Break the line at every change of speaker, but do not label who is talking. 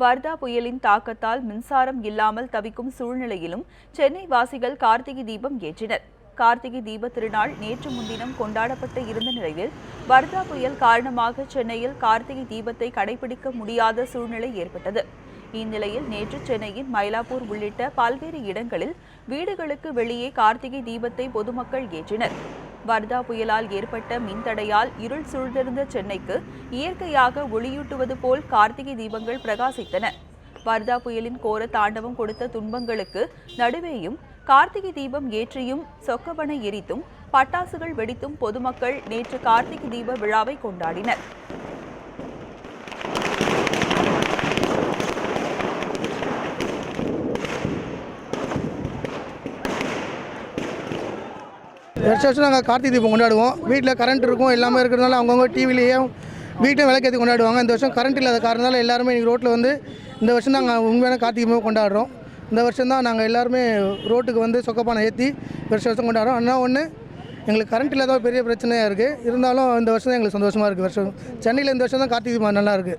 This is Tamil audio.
வர்தா புயலின் தாக்கத்தால் மின்சாரம் இல்லாமல் தவிக்கும் சூழ்நிலையிலும் சென்னை வாசிகள் கார்த்திகை தீபம் ஏற்றினர். கார்த்திகை தீப திருநாள் நேற்று முன்தினம் கொண்டாடப்பட்டு இருந்த நிலையில் வர்தா புயல் காரணமாக சென்னையில் கார்த்திகை தீபத்தை கடைபிடிக்க முடியாத சூழ்நிலை ஏற்பட்டது. இந்நிலையில் நேற்று சென்னையின் மயிலாப்பூர் உள்ளிட்ட பல்வேறு இடங்களில் வீடுகளுக்கு வெளியே கார்த்திகை தீபத்தை பொதுமக்கள் ஏற்றினர். வர்தா புயலால் ஏற்பட்ட மின்தடையால் இருள் சூழ்ந்திருந்த சென்னைக்கு இயற்கையாக ஒளியூட்டுவது போல் கார்த்திகை தீபங்கள் பிரகாசித்தன. வர்தா புயலின் கோர தாண்டவம் கொடுத்த துன்பங்களுக்கு நடுவேயும் கார்த்திகை தீபம் ஏற்றியும் சொக்கவனை எரித்தும் பட்டாசுகள் வெடித்தும் பொதுமக்கள் நேற்று கார்த்திகை தீப விழாவை கொண்டாடினர்.
வருஷம் வருஷம் நாங்கள் கார்த்திகை தீபம் கொண்டாடுவோம். வீட்டில் கரண்ட் இருக்கும் எல்லாமே இருக்கிறதுனால அவங்கவுங்க டிவிலேயும் வீட்லையும் விளக்கேற்றி கொண்டாடுவாங்க. இந்த வருஷம் கரண்ட் இல்லாத காரணத்தால் எல்லாருமே இன்றைக்கி ரோட்டில் வந்து இந்த வருஷம் நாங்கள் உண்மையான கார்த்திகை தீபம் கொண்டாடுறோம். இந்த வருஷம் தான் நாங்கள் எல்லாருமே ரோட்டுக்கு வந்து சொக்கப்பானை ஏற்றி வருஷம் வருஷம் கொண்டாடுறோம். ஆனால் ஒன்று எங்களுக்கு கரண்ட் இல்லாத பெரிய பிரச்சனையாக இருக்குது இருந்தாலும் இந்த வருஷம் தான் எங்களுக்கு சந்தோஷமாக இருக்குது வருஷம் சென்னையில் இந்த வருஷம் தான் கார்த்திகை தீபம் நல்லா இருக்குது